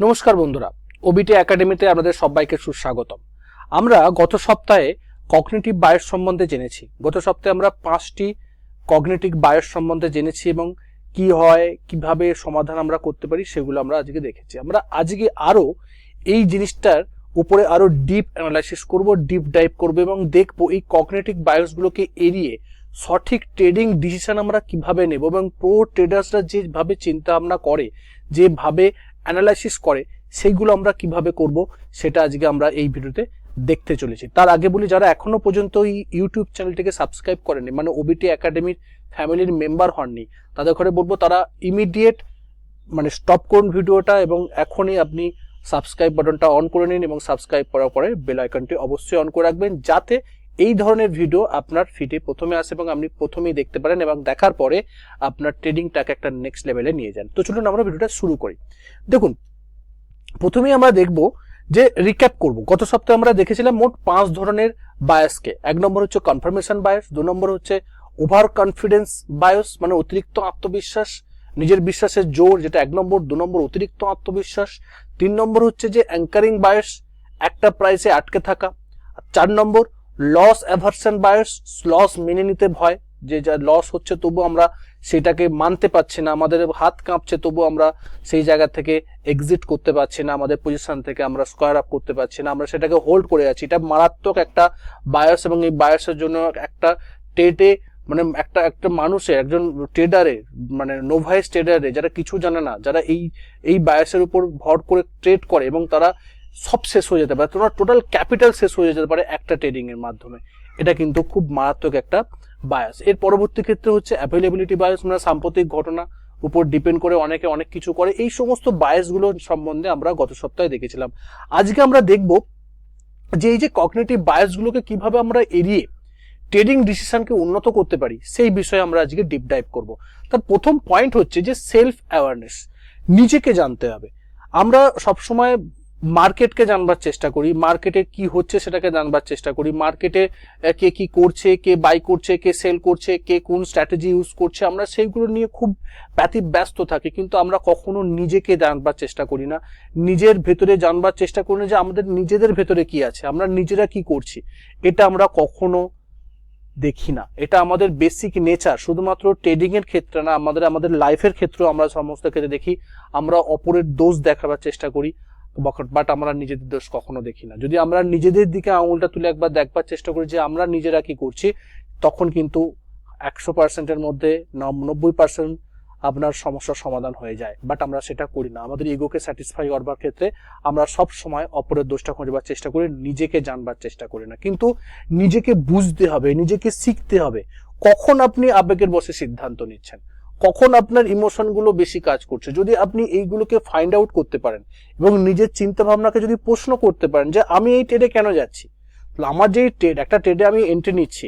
নমস্কার বন্ধুরা, ওবিটি একাডেমিতে আপনাদের সবাইকে সুস্বাগতম। আমরা গত সপ্তাহে কগনিটিভ বায়স সম্বন্ধে জেনেছি। গত সপ্তাহে আমরা পাঁচটি কগনেটিভ বায়স সম্বন্ধে জেনেছি এবং কি হয়, কীভাবে সমাধান আমরা করতে পারি সেগুলো আমরা আজকে দেখেছি। আমরা আজকে আরও এই জিনিসটার উপরে আরও ডিপ অ্যানালাইসিস করব ডিপ ডাইভ করব এবং দেখব এই কগনিটিভ বায়সগুলোকে এড়িয়ে সঠিক ট্রেডিং ডিসিশন আমরা কীভাবে নেব এবং প্রো ট্রেডার্সরা যেভাবে চিন্তা ভাবনা করে, যেভাবে অ্যানালাইসিস করে সেইগুলো আমরা কীভাবে করব সেটা আজকে আমরা এই ভিডিওতে দেখতে চলেছি। তার আগে বলি, যারা এখনও পর্যন্ত এই ইউটিউব চ্যানেলটিকে সাবস্ক্রাইব করেনি মানে ওবিটি একাডেমির ফ্যামিলির মেম্বার হননি, তাদের ঘরে বলব, তারা ইমিডিয়েট মানে স্টপ করুন ভিডিওটা এবং এখনই আপনি সাবস্ক্রাইব বাটনটা অন করে নিন এবং সাবস্ক্রাইব করার পরে বেল আইকনটি অবশ্যই অন করে রাখবেন, যাতে এই ধরনের ভিডিও আপনার ফিডে প্রথমে আসে এবং আপনি প্রথমেই দেখতে পারেন এবং দেখার পরে আপনার ট্রেডিংটাকে একটা নেক্সট লেভেলে নিয়ে যান। তো চলুন আমরা ভিডিওটা শুরু করি। দেখুন, প্রথমেই আমরা দেখব যে রিক্যাপ করব। গত সপ্তাহে আমরা দেখেছিলাম মোট পাঁচ ধরনের বায়াসকে এক নম্বর হচ্ছে কনফার্মেশন বায়াস দু নম্বর হচ্ছে ওভার কনফিডেন্স বায়াস মানে অতিরিক্ত আত্মবিশ্বাস, নিজের বিশ্বাসের জোর, যেটা এক নম্বর, দু নম্বর অতিরিক্ত আত্মবিশ্বাস, তিন নম্বর হচ্ছে যে অ্যাঙ্কারিং বায়াস একটা প্রাইসে আটকে থাকা চার নম্বর লস অ্যাভার্সন বায়াস লস মেনে নিতে ভয়, যে যা লস হচ্ছে তবু আমরা সেটাকে মানতে পারছি না, আমাদের হাত কাঁপছে তবু আমরা সেই জায়গা থেকে এক্সিট করতে পারছি না, আমাদের পজিশন থেকে আমরা স্কোয়ার আপ করতে পারছি না, আমরা সেটাকে হোল্ড করে আছি। এটা মারাত্মক একটা বায়াস এবং এই বায়াসের জন্য একটা টেটে মানে একটা একটা মানুষের একজন ট্রেডারে মানে নোভাইস ট্রেডারে যারা কিছু জানে না, যারা এই এই বায়াসের উপর ভর করে ট্রেড করে এবং তারা সব শেষ হয়ে যেতে পারে। তোমার টোটাল ক্যাপিটাল শেষ হয়ে যেতে পারে একটা ট্রেডিং এর মাধ্যমে। এটা কিন্তু খুব মারাত্মক একটা বায়াস এর পরবর্তী ক্ষেত্রে হচ্ছে অ্যাভেলেবিলিটি বায়াস মানে সাম্প্রতিক ঘটনা উপর ডিপেন্ড করে অনেকে অনেক কিছু করে। এই সমস্ত বায়াসগুলো সম্বন্ধে আমরা গত সপ্তাহে দেখেছিলাম। আজকে আমরা দেখব যে এই যে কগনিটিভ বায়াসগুলোকে কীভাবে আমরা এড়িয়ে ট্রেডিং ডিসিশনকে উন্নত করতে পারি, সেই বিষয়ে আমরা আজকে ডিপ ডাইভ করব। তার প্রথম পয়েন্ট হচ্ছে যে সেলফ অ্যাওয়ারনেস নিজেকে জানতে হবে। আমরা সবসময় মার্কেটকে জানবার চেষ্টা করি, মার্কেটে কি হচ্ছে সেটাকে জানবার চেষ্টা করি, মার্কেটে কে কি করছে, কে বাই করছে, কে সেল করছে, কে কোন স্ট্র্যাটেজি ইউজ করছে, আমরা সেইগুলো নিয়ে খুব ব্যতি ব্যস্ত থাকি, কিন্তু আমরা কখনো নিজেকে জানবার চেষ্টা করি না। নিজের ভেতরে জানবার চেষ্টা করি না যে আমাদের নিজেদের ভেতরে কি আছে, আমরা নিজেরা কি করছি, এটা আমরা কখনো দেখি না। এটা আমাদের বেসিক নেচার শুধুমাত্র ট্রেডিং এর ক্ষেত্রে না, আমাদের আমাদের লাইফের ক্ষেত্রেও আমরা সমস্ত ক্ষেত্রে দেখি, আমরা অপরের দোষ দেখাবার চেষ্টা করি বাট আমরা নিজেদের দোষ কখনো দেখি না। যদি আমরা নিজেদের দিকে আঙুলটা তুলে একবার দেখবার চেষ্টা করি যে আমরা নিজেরা কি করছি, তখন কিন্তু একশো পার্সেন্টের মধ্যে নব্বই পার্সেন্ট আপনার সমস্যার সমাধান হয়ে যায়। বাট আমরা সেটা করি না। আমাদের ইগোকে স্যাটিসফাই করবার ক্ষেত্রে আমরা সব সময় অপরের দোষটা খোঁজবার চেষ্টা করি, নিজেকে জানবার চেষ্টা করি না। কিন্তু নিজেকে বুঝতে হবে, নিজেকে শিখতে হবে কখন আপনি আবেগের বসে সিদ্ধান্ত নিচ্ছেন। কখন আপনার ইমোশনগুলো বেশি কাজ করছে? যদি আপনি এইগুলোকে ফাইন্ড আউট করতে পারেন এবং নিজের চিন্তা ভাবনাকে যদি প্রশ্ন করতে পারেন যে, আমি এই ট্রেডে কেন যাচ্ছি? আমার যে ট্রেড একটা ট্রেডে আমি এন্ট্রি নিচ্ছি।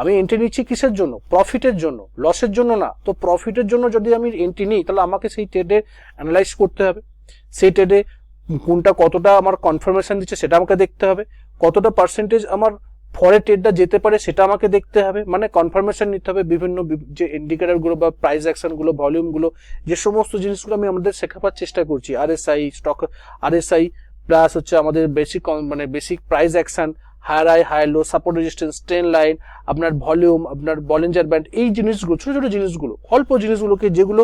আমি এন্ট্রি নিচ্ছি কিসের জন্য? প্রফিটের জন্য। লসের জন্য না। তো প্রফিটের জন্য যদি আমি এন্ট্রি নিই, তাহলে আমাকে সেই ট্রেডে অ্যানালাইজ করতে হবে। সেই ট্রেডে কোনটা কতটা আমার কনফার্মেশন দিচ্ছে, সেটা আমাকে দেখতে হবে। কতটা পার্সেন্টেজ আমার ফরে ট্রেডটা যেতে পারে সেটা আমাকে দেখতে হবে। মানে কনফার্মেশন নিতে হবে বিভিন্ন যে ইন্ডিকেটারগুলো বা প্রাইস অ্যাকশনগুলো ভলিউমগুলো যে সমস্ত জিনিসগুলো আমি আমাদের শেখাবার চেষ্টা করছি। আরএসআই স্টক আরএসআই প্লাস হচ্ছে আমাদের বেসিক মানে basic price action higher high higher low support resistance trend line আপনার ভলিউম আপনার বলেঞ্জার ব্যান্ড এই জিনিসগুলো, ছোটো ছোটো জিনিসগুলো, অল্প জিনিসগুলোকে যেগুলো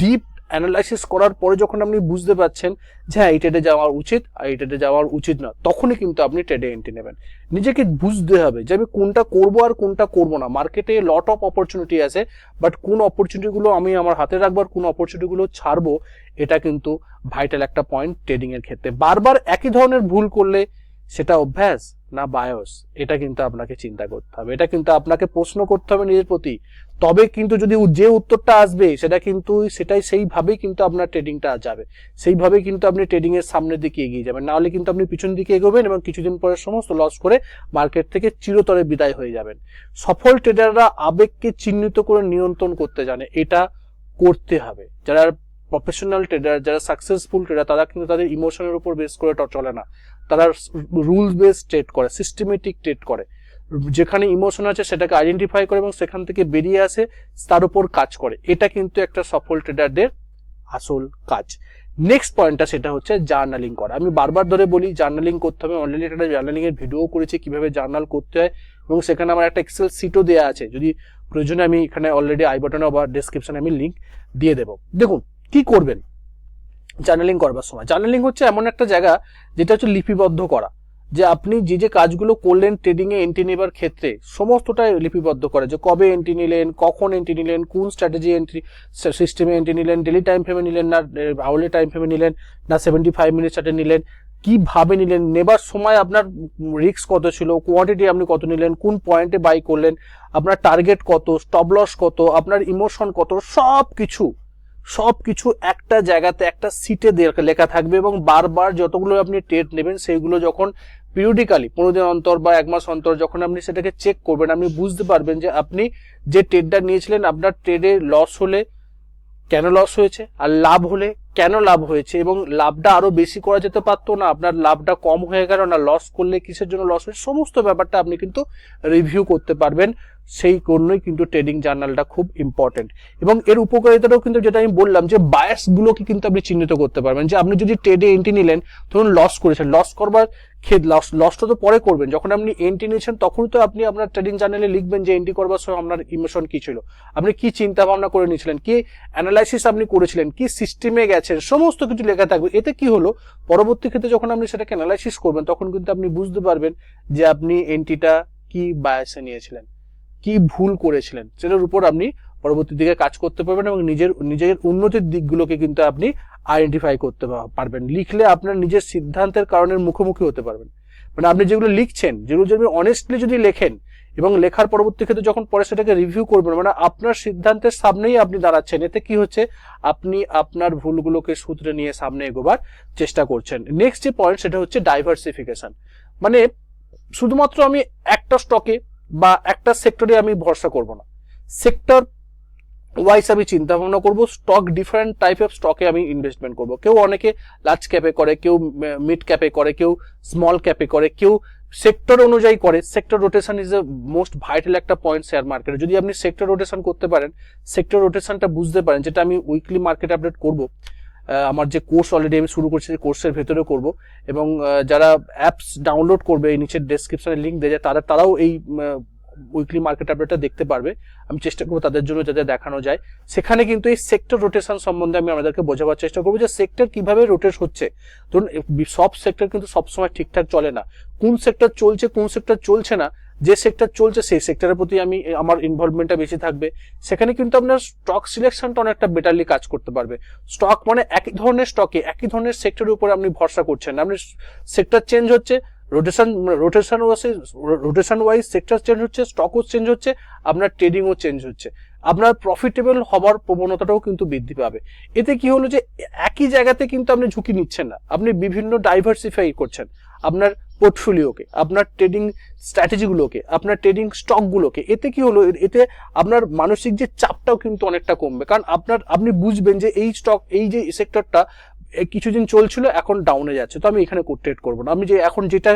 ডিপ অ্যানালাইসিস করার পরে যখন আপনি বুঝতে পারছেন যে হ্যাঁ এই ট্রেডে যাওয়া উচিত আর এই ট্রেডে যাওয়ার উচিত না, তখনই কিন্তু আপনি ট্রেডে এন্ট্রি নেবেন। নিজেকে বুঝতে হবে যে আমি কোনটা করব আর কোনটা করব না। মার্কেটে লট অফ অপরচুনিটি আছে বাট কোন অপরচুনিটিগুলো আমি আমার হাতে রাখব আর কোন অপরচুনিটিগুলো ছাড়বো, এটা কিন্তু ভাইটাল একটা পয়েন্ট ট্রেডিং এর ক্ষেত্রে। বারবার একই ধরনের ভুল করলে সেটা অভ্যাস না বায়স এটা কিন্তু আপনাকে চিন্তা করতে হবে। এটা কিন্তু আপনাকে প্রশ্ন করতে হবে নিজের প্রতি। তবে কিন্তু যদি যে উত্তরটা আসবে, সেটা কিন্তু সেটাই সেইভাবেই কিন্তু আপনার ট্রেডিংটা যাবে। সেইভাবেই কিন্তু আপনি ট্রেডিং এর সামনের দিকে এগিয়ে যাবেন। নাহলে কিন্তু আপনি পিছন দিকে এগোবেন এবং কিছুদিন পরে সমস্ত লস করে মার্কেট থেকে চিরতরে বিদায় হয়ে যাবেন। সফল ট্রেডাররা আবেগকে চিহ্নিত করে নিয়ন্ত্রণ করতে জানে। এটা করতে হবে। যারা প্রফেশনাল ট্রেডার যারা সাকসেসফুল ট্রেডার তারা কিন্তু তাদের ইমোশনের উপর বেস করে চলে না। তারা রুলস বেস ট্রেড করে সিস্টেমেটিক ট্রেড করে। যেখানে ইমোশন আছে সেটাকে আইডেন্টিফাই করে এবং সেখান থেকে বেরিয়ে আসে, তার উপর কাজ করে। এটা কিন্তু একটা সফল ট্রেডারদের আসল কাজ। নেক্সট পয়েন্টটা সেটা হচ্ছে জার্নালিং করা। আমি বারবার ধরে বলি জার্নালিং করতে হবে। অলরেডি একটা জার্নালিং এর ভিডিও করেছি, কীভাবে জার্নাল করতে হয় এবং সেখানে আমার একটা এক্সেল সিটও দেওয়া আছে। যদি প্রয়োজনে আমি এখানে অলরেডি আই বাটনে বা ডেসক্রিপশনে আমি লিঙ্ক দিয়ে দেবো। দেখুন, কি করবেন? জার্নালিং করবার সময়। জার্নালিং হচ্ছে এমন একটা জায়গা যেটা হচ্ছে লিপিবদ্ধ করা, যে আপনি যে যে কাজগুলো করলেন ট্রেডিং এ এন্ট্রি নেবার ক্ষেত্রে, সমস্তটাই লিপিবদ্ধ করে, যে কবে এন্ট্রি নিলেন, কখন এন্ট্রি নিলেন, কোন স্ট্র্যাটেজি এন্ট্রি সিস্টেমে এন্ট্রি নিলেন ডেলি টাইম ফ্রেমে নিলেন না আওয়ারলি টাইম ফ্রেমে নিলেন, না সেভেন্টি ফাইভ মিনিট চার্টে নিলেন, কীভাবে নিলেন, নেবার সময় আপনার রিস্ক কত ছিল কোয়ান্টিটি আপনি কত নিলেন, কোন পয়েন্টে বাই করলেন, আপনার টার্গেট কত স্টপ লস কত, আপনার ইমোশন কত সব কিছু সব কিছু একটা জায়গাতে একটা সিটে লেখা থাকবে এবং বারবার যতগুলো আপনি টেট নেবেন সেইগুলো যখন পিরিয়ডিক্যালি পনেরো দিন অন্তর বা এক মাস অন্তর যখন আপনি সেটাকে চেক করবেন, আপনি বুঝতে পারবেন যে আপনি যে ট্রেডটা নিয়েছিলেন, আপনার ট্রেডে লস হলে কেন লস হয়েছে? আর লাভ হলে কেন লাভ হয়েছে? এবং লাভটা আরও বেশি করা যেতে পারতো না? আপনার লাভটা কম হয়ে গেল না লস করলে কিসের জন্য লস হয়েছে? সমস্ত ব্যাপারটা আপনি কিন্তু রিভিউ করতে পারবেন। সেই জন্যই কিন্তু ট্রেডিং জার্নালটা খুব ইম্পর্টেন্ট এবং এর উপকারিতাটাও কিন্তু যেটা আমি বললাম যে বায়াসগুলোকে কিন্তু আপনি চিহ্নিত করতে পারবেন। যে আপনি যদি ট্রেডে এন্ট্রি নিলেন, ধরুন লস করেছেন লস করবার ক্ষেত লস লসটা তো পরে করবেন। যখন আপনি এন্ট্রি নিয়েছেন, তখনই তো আপনি আপনার ট্রেডিং জার্নালে লিখবেন যে এন্ট্রি করবার সময় আপনার ইমোশন কি ছিল। আপনি কি চিন্তা ভাবনা করে নিয়েছিলেন? কি অ্যানালাইসিস আপনি করেছিলেন? কি সিস্টেমে গেছেন? সমস্ত কিছু লেখা থাকবে। এতে কি হলো? পরবর্তী ক্ষেত্রে যখন আপনি সেটাকে অ্যানালাইসিস করবেন, তখন কিন্তু আপনি বুঝতে পারবেন যে আপনি এন্ট্রিটা কি বায়াসে নিয়েছিলেন। কি ভুল করেছিলেন? সেটার উপর আপনি পরবর্তী দিকে কাজ করতে পারবেন এবং নিজের নিজের উন্নতির দিকগুলোকে কিন্তু আপনি আইডেন্টিফাই করতে পারবেন। লিখলে আপনার নিজের সিদ্ধান্তের কারণের মুখোমুখি হতে পারবেন। মানে আপনি যেগুলো লিখছেন, যেগুলো যদি অনেস্টলি যদি লেখেন এবং লেখার পরবর্তী ক্ষেত্রে যখন পরে সেটাকে রিভিউ করবেন মানে আপনার সিদ্ধান্তের সামনেই আপনি দাঁড়াচ্ছেন, এতে কি হচ্ছে? আপনি আপনার ভুলগুলোকে সূত্রে নিয়ে সামনে এগোবার চেষ্টা করছেন। নেক্সট যে পয়েন্ট সেটা হচ্ছে ডাইভার্সিফিকেশন মানে শুধুমাত্র আমি একটা স্টকে বা একটা সেক্টরে আমি ভরসা করব না। সেক্টর ওয়াইজ আমি চিন্তা ভাবনা করব স্টক ডিফারেন্ট টাইপ অফ স্টকে আমি ইনভেস্টমেন্ট করব। কেউ অনেকে লার্জ ক্যাপে করে, কেউ মিড ক্যাপে করে, কেউ স্মল ক্যাপে করে, কেউ সেক্টর অনুযায়ী করে। Sector rotation is a most vital একটা পয়েন্ট শেয়ার মার্কেটে যদি আপনি সেক্টর রোটেশন করতে পারেন সেক্টর রোটেশনটা বুঝতে পারেন, যেটা আমি উইকলি মার্কেট আপডেট করব আমার যে কোর্স অলরেডি আমি শুরু করছি কোর্সের ভেতরে করব। এবং যারা অ্যাপস ডাউনলোড করবে, এই নিচের ডেসক্রিপশনে লিঙ্ক দেয়, তারা, তারাও এই উইকলি মার্কেট আপডেটটা দেখতে পারবে। আমি চেষ্টা করব তাদের জন্য যাতে দেখানো যায়। সেখানে কিন্তু এই সেক্টর রোটেশন সম্বন্ধে আমি আমাদেরকে বোঝাবার চেষ্টা করব যে সেক্টর কীভাবে রোটেট হচ্ছে। ধরুন সব সেক্টর কিন্তু সবসময় ঠিকঠাক চলে না। কোন সেক্টর চলছে, কোন সেক্টর চলছে না, যে সেক্টর চলছে, সেই সেক্টরের প্রতি আমি আমার ইনভলভমেন্টটা বেশি থাকবে। সেখানে কিন্তু আপনার স্টক সিলেকশনটা অনেকটা বেটারলি কাজ করতে পারবে। স্টক মানে একই ধরনের স্টকে একই ধরনের সেক্টরের উপরে আপনি ভরসা করছেন আপনি সেক্টর চেঞ্জ হচ্ছে rotation rotation wise rotation wise sector change হচ্ছে স্টকও চেঞ্জ হচ্ছে, আপনার ট্রেডিংও চেঞ্জ হচ্ছে। আপনার প্রফিটেবল হবার প্রবণতাটাও কিন্তু বৃদ্ধি পাবে। এতে কি হলো যে, একই জায়গাতে কিন্তু আপনি ঝুঁকি নিচ্ছেন না। আপনি বিভিন্ন ডাইভার্সিফাই করছেন আপনার পোর্টফোলিওকে আপনার ট্রেডিং স্ট্র্যাটেজিগুলোকে আপনার ট্রেডিং স্টকগুলোকে এতে কি হলো, এতে আপনার মানসিক যে চাপটাও কিন্তু অনেকটা কমবে। কারণ আপনার, আপনি বুঝবেন যে এই স্টক এই যে সেক্টরটা কিছুদিন চলছিল, এখন ডাউনে যাচ্ছে। তো আমি এখানে ট্রেড করব না। আমি যে এখন যেটা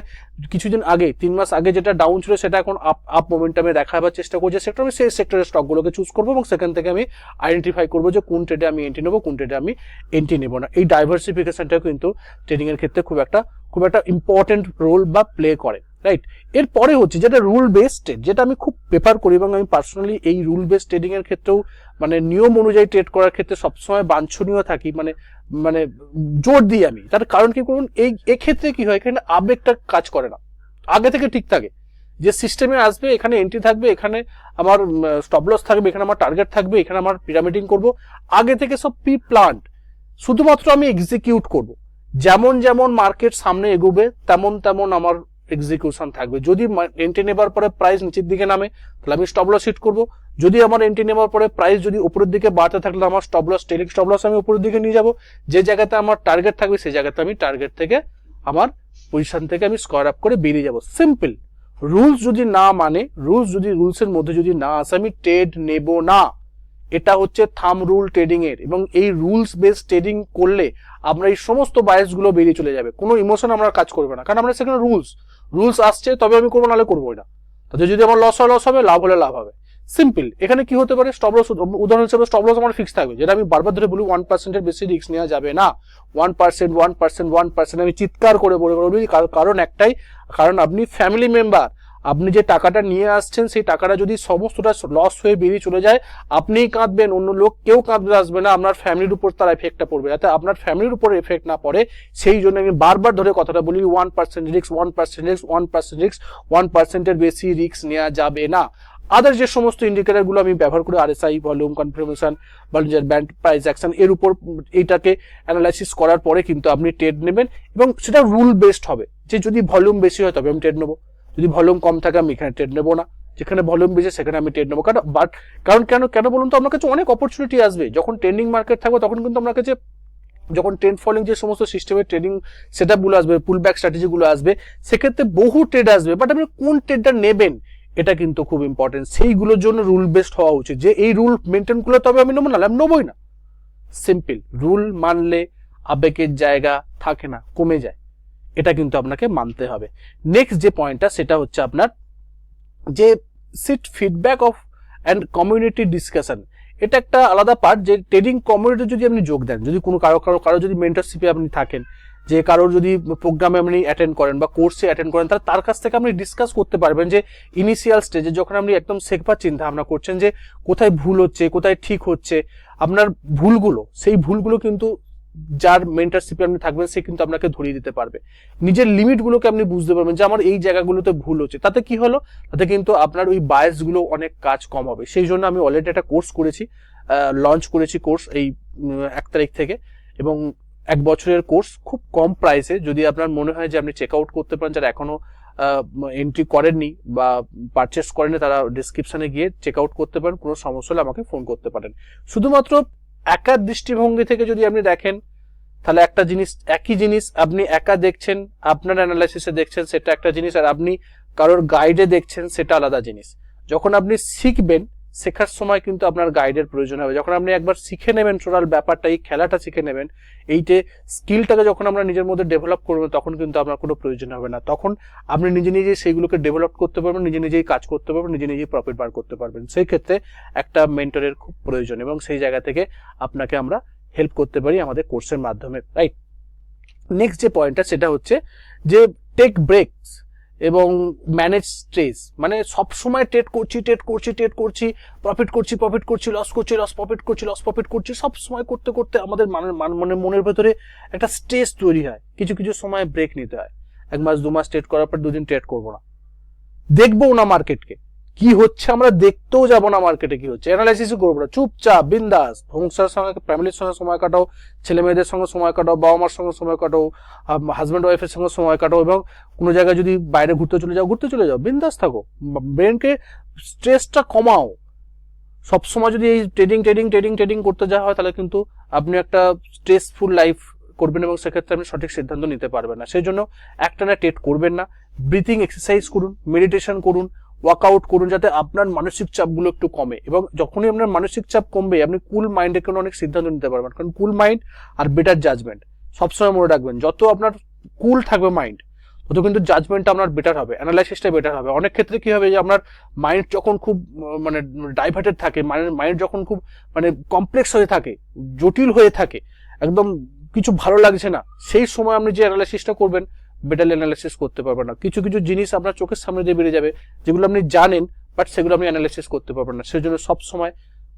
কিছুদিন আগে, তিন মাস আগে যেটা ডাউন ছিল, সেটা এখন আপ আপ মোমেন্টামে দেখাবার চেষ্টা করছি। সেক্টর আমি সেই সেক্টরের স্টকগুলোকে চুজ করব এবং সেখান থেকে আমি আইডেন্টিফাই করব যে কোন ট্রেডে আমি এন্ট্রি নেব, কোন ট্রেডে আমি এন্ট্রি নেব না। এই ডাইভার্সিফিকেশনটাও কিন্তু ট্রেডিং এর ক্ষেত্রে খুব একটা খুব একটা ইম্পর্টেন্ট রোল বা প্লে করে রাইট এরপরে হচ্ছে যেটা রুল বেসড ট্রেড যেটা আমি খুব প্রেফার করি এবং আমি পার্সোনালি এই রুল বেসড ট্রেডিং এর ক্ষেত্রেও মানে নিয়ম অনুযায়ী ট্রেড করার ক্ষেত্রে সবসময় বাঞ্ছনীয় থাকি মানে মানে জোর দিই আমি। তার কারণ কি করুন এই, এক্ষেত্রে কি হয়? এখানে আবেগটা কাজ করে না। আগে থেকে ঠিক থাকে। যে সিস্টেমে আসবে, এখানে এন্ট্রি থাকবে, এখানে আমার স্টপলস থাকবে, এখানে আমার টার্গেট থাকবে, এখানে আমার পিরামিডিং করব। আগে থেকে সব প্রি প্লান্ট শুধুমাত্র আমি এক্সিকিউট করব। যেমন যেমন মার্কেট সামনে এগোবে, তেমন তেমন আমার এক্সিকিউশন থাকবে। যদি এন্ট্রি নেবার পরে প্রাইস নিচের দিকে নামে, তাহলে আমি স্টপলস হিট করব। যদি আমার এন্ট্রি নেওয়ার পরে প্রাইস যদি উপরের দিকে বাড়তে থাকলে আমার স্টপলস টেলিং স্টপলস আমি উপরের দিকে নিয়ে যাব। যে জায়গাতে আমার টার্গেট থাকবে, সেই জায়গাতে আমি টার্গেট থেকে আমার পজিশন থেকে আমি স্কোয়ার আপ করে বেরিয়ে যাব। সিম্পল রুলস যদি না মানে রুলস যদি রুলসের মধ্যে যদি না আসে, আমি ট্রেড নেব না। এটা হচ্ছে থাম রুল ট্রেডিং এর। এবং এই রুলস বেস ট্রেডিং করলে, আমরা এই সমস্ত বায়াসগুলো বেরিয়ে চলে যাবে। কোনো ইমোশন আমরা কাজ করবে না। কারণ আমরা সেখানে রুলস রুলস আসছে, তবে আমি করব, নাহলে করব না। তাতে যদি আমার লস হয় লস হবে, লাভ হলে লাভ হবে। সিম্পল এখানে কি হতে পারে? স্টপ লস উদাহরণ হিসেবে স্টপ লস আমার ফিক্স থাকবে। যেটা আমি বারবার ধরে বলি ওয়ান পার্সেন্টের বেশি রিস্ক নেওয়া যাবে না। One percent one percent one percent আমি চিৎকার করে বলে বলি কার- কারণ একটাই, কারণ আপনি ফ্যামিলি মেম্বার আপনি যে টাকাটা নিয়ে আসছেন, সেই টাকাটা যদি সমস্তটা লস হয়ে বেরিয়ে চলে যায়, আপনিই কাঁদবেন, অন্য লোক কেউ কাঁদতে আসবে না, আপনার ফ্যামিলির উপর তার এফেক্টটা পড়বে। যাতে আপনার ফ্যামিলির উপর এফেক্ট না পড়ে, সেই জন্য আমি বারবার ধরে কথাটা বলি ওয়ান পার্সেন্ট রিক্স ওয়ান পার্সেন্ট রিক্স ওয়ান পার্সেন্ট রিক্স ওয়ান পার্সেন্টের বেশি রিক্স নেওয়া যাবে না। আদার যে সমস্ত ইন্ডিকেটারগুলো আমি ব্যবহার করি RSI volume confirmation Bollinger band price action এর উপর এইটাকে অ্যানালাইসিস করার পরে কিন্তু আপনি ট্রেড নেবেন এবং সেটা রুল বেসড হবে। যে যদি ভলিউম বেশি হয়, তবে আমি ট্রেড নেব। যদি ভলিউম কম থাকে আমি এখানে ট্রেড নেব না। যেখানে ভলিউম বেশি সেখানে আমি ট্রেড নেব। কারণ বাট কারণ কেন কেন বলুন তো? আপনার কাছে অনেক অপরচুনিটি আসবে। যখন ট্রেন্ডিং মার্কেট থাকবে তখন কিন্তু আপনার কাছে যখন ট্রেন্ড ফলিং যে সমস্ত সিস্টেমের ট্রেডিং সেট আপগুলো আসবে পুল ব্যাক স্ট্র্যাটেজিগুলো আসবে, সেক্ষেত্রে বহু ট্রেড আসবে। বাট আপনি কোন ট্রেডটা নেবেন, এটা কিন্তু খুব ইম্পর্টেন্ট সেইগুলোর জন্য রুল বেসড হওয়া উচিত। যে এই রুল মেনটেন করলে তবে আমি নেব না আমি নেবোই না। সিম্পল রুল মানলে আবেগের জায়গা থাকে না, কমে যায়। এটা কিন্তু আপনাকে মানতে হবে। নেক্সট যে পয়েন্টটা সেটা হচ্ছে আপনার যে seek feedback of and community discussion এটা একটা আলাদা পার্ট যে ট্রেডিং কমিউনিটি যদি আপনি যোগ দেন, যদি কোনো কারও কারও কারও যদি মেন্টারশিপে আপনি থাকেন, যে কারোর যদি প্রোগ্রামে আপনি অ্যাটেন্ড করেন বা কোর্সে অ্যাটেন্ড করেন, তাহলে তার কাছ থেকে আপনি ডিসকাস করতে পারবেন যে ইনিশিয়াল স্টেজে যখন আপনি একদম শেখবার চিন্তা ভাবনা করছেন যে কোথায় ভুল হচ্ছে, কোথায় ঠিক হচ্ছে, আপনার ভুলগুলো, সেই ভুলগুলো কিন্তু যার মেন্টারশিপে আপনি থাকবেন, সে কিন্তু আপনাকে ধরিয়ে দিতে পারবে। নিজের লিমিটগুলোকে আপনি বুঝতে পারবেন যে আমার এই জায়গাগুলোতে ভুল হচ্ছে। তাতে কি হলো? তাতে কিন্তু আপনার ওই বায়াসগুলো অনেক কাজ কম হবে। সেই জন্য আমি অলরেডি একটা কোর্স করেছি লঞ্চ করেছি কোর্স এই এক তারিখ থেকে। এবং এক বছরের কোর্স খুব কম প্রাইসে যদি আপনার মনে হয় যে আপনি চেক আউট করতে পারেন, যারা এখনও এন্ট্রি করেননি বা পারচেস করেননি, তারা ডিসক্রিপশনে গিয়ে চেক আউট করতে পারেন। কোনো সমস্যা হলে আমাকে ফোন করতে পারেন। শুধুমাত্র একা দৃষ্টিভঙ্গি থেকে যদি আপনি দেখেন, তাহলে একটা জিনিস, একই জিনিস আপনি একা দেখছেন, আপনার অ্যানালাইসিসে দেখছেন, সেটা একটা জিনিস, আর আপনি কারোর গাইডে দেখছেন, সেটা আলাদা জিনিস। যখন আপনি শিখবেন শেখার সময় কিন্তু আপনার গাইডের প্রয়োজন হবে। যখন আপনি একবার শিখে নেবেন টোটাল ব্যাপারটা, এই খেলাটা শিখে নেবেন, এইটে স্কিলটাকে যখন আমরা নিজের মধ্যে ডেভেলপ করবেন তখন কিন্তু আপনার কোনো প্রয়োজন হবে না। তখন আপনি নিজে নিজে সেইগুলোকে ডেভেলপ করতে পারবেন, নিজে নিজেই কাজ করতে পারবেন, নিজে নিজেই প্রফিট বার করতে পারবেন। সেই ক্ষেত্রে একটা মেন্টরের খুব প্রয়োজন এবং সেই জায়গা থেকে আপনাকে আমরা হেল্প করতে পারি আমাদের কোর্সের মাধ্যমে রাইট নেক্সট যে পয়েন্টটা সেটা হচ্ছে যে টেক ব্রেকস এবং ম্যানেজ স্ট্রেস মানে সব সময় ট্রেড করছি ট্রেড করছি ট্রেড করছি প্রফিট করছি প্রফিট করছি লস করছি লস প্রফিট করছি লস প্রফিট করছি সব সময় করতে করতে আমাদের মানের মান- মানে মনের ভেতরে একটা স্ট্রেস তৈরি হয়। কিছু কিছু সময় ব্রেক নিতে হয়। এক মাস, দু মাস ট্রেড করার পর দুদিন ট্রেড করব না। দেখব না মার্কেটকে কি হচ্ছে? আমরা দেখতেও যাব না মার্কেটে কি হচ্ছে। অ্যানালাইসিসও করব না। চুপচাপ, বিন্দাস। সংসার সঙ্গে ফ্যামিলির সঙ্গে সময় কাটাও ছেলে মেয়েদের সঙ্গে সময় কাটাও বাবা মার সঙ্গে সময় কাটাও হাজব্যান্ড ওয়াইফের সঙ্গে সময় কাটাও এবং কোনো জায়গায় যদি বাইরে ঘুরতে চলে যাও, ঘুরতে চলে যাও, বিন্দাস থাকো। ব্রেনকে স্ট্রেসটা কমাও। সবসময় যদি এই ট্রেডিং ট্রেডিং ট্রেডিং ট্রেডিং করতে যাওয়া হয়, তাহলে কিন্তু আপনি একটা স্ট্রেসফুল লাইফ করবেন এবং সেক্ষেত্রে আপনি সঠিক সিদ্ধান্ত নিতে পারবেন না। সেই জন্য একটা না ট্রেড করবেন না। ব্রিথিং এক্সারসাইজ করুন মেডিটেশন করুন ওয়ার্কআউট করুন যাতে আপনার মানসিক চাপগুলো একটু কমে। এবং যখনই আপনার মানসিক চাপ কমবে, আপনি কুল মাইন্ডে কোনো অনেক সিদ্ধান্ত নিতে পারবেন। কারণ কুল মাইন্ড আর বেটার জাজমেন্ট সবসময় মনে রাখবেন, যত আপনার কুল থাকবে মাইন্ড তত কিন্তু জাজমেন্টটা আপনার বেটার হবে অ্যানালাইসিসটা বেটার হবে। অনেক ক্ষেত্রে কি হবে যে, আপনার মাইন্ড যখন খুব মানে ডাইভার্টেড থাকে মাইন্ড যখন খুব মানে কমপ্লেক্স হয়ে থাকে, জটিল হয়ে থাকে, একদম কিছু ভালো লাগছে না, সেই সময় আপনি যে অ্যানালাইসিসটা করবেন বেটার অ্যানালাইসিস করতে পারবেন না। কিছু কিছু জিনিস আপনার চোখের সামনে দিয়ে বেড়ে যাবে, যেগুলো আপনি জানেন বাট সেগুলো আপনি অ্যানালাইসিস করতে পারবেন না। সেই জন্য সবসময়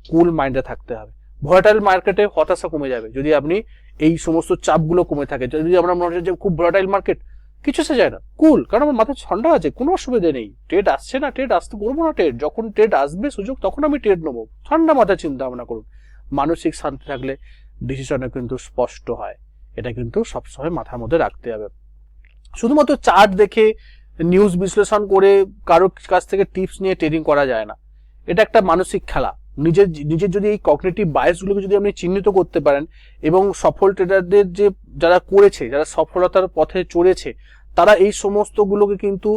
কুল মাইন্ডে থাকতে হবে। ভয়াটাইল মার্কেটে হতাশা কমে যাবে। যদি আপনি এই সমস্ত চাপগুলো কমে থাকে, যদি আমরা মনে হচ্ছে যে খুব ভয়াটাইল মার্কেট কিছু সে যায় না। কুল কারণ আমার মাথায় ঠান্ডা আছে, কোনো অসুবিধা নেই। ট্রেড আসছে না ট্রেড আসতে করব না ট্রেড যখন ট্রেড আসবে সুযোগ, তখন আমি ট্রেড নেব। ঠান্ডা মাথায় চিন্তা ভাবনা করুন। মানসিক শান্তি থাকলে ডিসিশনে কিন্তু স্পষ্ট হয়। এটা কিন্তু সবসময় মাথার মধ্যে রাখতে হবে। শুধুমাত্র চার্ট দেখে নিউজ বিশ্লেষণ করে কারোর কাছ থেকে টিপস নিয়ে ট্রেডিং করা যায় না। এটা একটা মানসিক খেলা। নিজের নিজের যদি এই কগনেটিভ বায়াসগুলোকে যদি আপনি চিহ্নিত করতে পারেন এবং সফল ট্রেডারদের যে, যারা করেছে, যারা সফলতার পথে চড়েছে, তারা এই সমস্তগুলোকে কিন্তু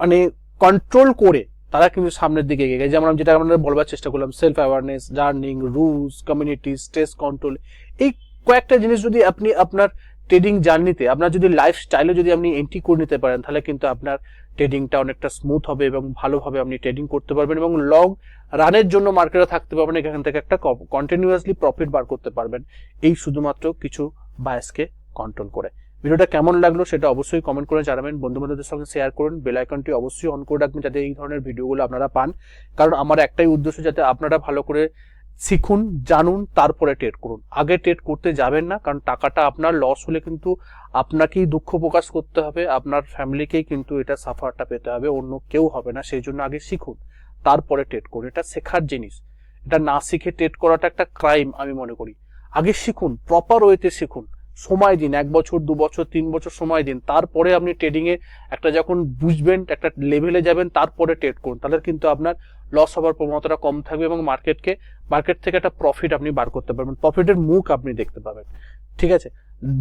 মানে কন্ট্রোল করে তারা কিন্তু সামনের দিকে এগিয়ে গেছে। যেমন আমি যেটা আমরা বলবার চেষ্টা করলাম self awareness journaling rules community stress control এই কয়েকটা জিনিস যদি আপনি আপনার ট্রেডিং জার্নিতে আপনার যদি লাইফ লাইফস্টাইলে যদি আপনি এন্ট্রি করে নিতে পারেন, তাহলে কিন্তু আপনার ট্রেডিংটা অনেকটা স্মুথ হবে এবং ভালোভাবে আপনি ট্রেডিং করতে পারবেন এবং লং রানের জন্য মার্কেটে থাকতে পারবেন, এখান থেকে একটা কন্টিনিউয়াসলি প্রফিট বার করতে পারবেন। এই শুধুমাত্র কিছু বায়াসকে কন্ট্রোল করে। ভিডিওটা কেমন লাগল সেটা অবশ্যই কমেন্ট করে জানাবেন। বন্ধু বান্ধবদের সঙ্গে শেয়ার করুন। বেল আইকনটি অবশ্যই অন করে রাখবেন যাতে এই ধরনের ভিডিওগুলো আপনারা পান। কারণ আমার একটাই উদ্দেশ্য যাতে আপনারা ভালো করে শিখুন, জানুন, তারপরে ট্রেড করুন। আগে ট্রেড করতে যাবেন না, কারণ টাকাটা আপনার লস হলে কিন্তু আপনাকেই দুঃখ প্রকাশ করতে হবে, আপনার ফ্যামিলিকেই কিন্তু এটা সাফারটা পেতে হবে, অন্য কেউ হবে না, সেই জন্য আগে শিখুন, তারপরে ট্রেড করুন। এটা শেখার জিনিস। এটা না শিখে ট্রেড করাটা একটা ক্রাইম আমি মনে করি। আগে শিখুন প্রপার ওয়েতে শিখুন। সময় দিন, এক বছর, দু বছর, তিন বছর সময় দিন। তারপরে আপনি ট্রেডিং এ একটা যখন বুঝবেন, একটা লেভেলে যাবেন, তারপরে ট্রেড করুন। তাহলে কিন্তু আপনার লস হওয়ার প্রবণতাটা কম থাকবে এবং মার্কেটকে মার্কেট থেকে একটা প্রফিট আপনি বার করতে পারবেন। প্রফিটের মুখ আপনি দেখতে পাবেন। ঠিক আছে?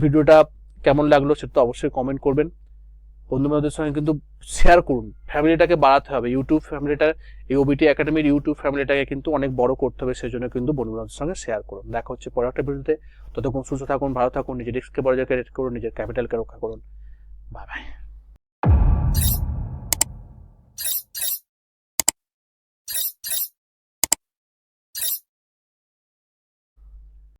ভিডিওটা কেমন লাগল সেটা তো অবশ্যই কমেন্ট করবেন। বন্ধু বান্ধবদের সঙ্গে কিন্তু শেয়ার করুন। ফ্যামিলিটাকে বাড়াতে হবে। ইউটিউব ফ্যামিলিটা এই ওবিটি একাডেমির ইউটিউব ফ্যামিলিটাকে কিন্তু অনেক বড় করতে হবে সেই জন্য কিন্তু বন্ধু বান্ধবদের সঙ্গে শেয়ার করুন। দেখা হচ্ছে পরের একটা ভিডিওতে। ততক্ষণ সুস্থ থাকুন, ভালো থাকুন, নিজের রিস্ককে বড় জায়গায় রেট করুন নিজের ক্যাপিটালকে রক্ষা করুন। Bye bye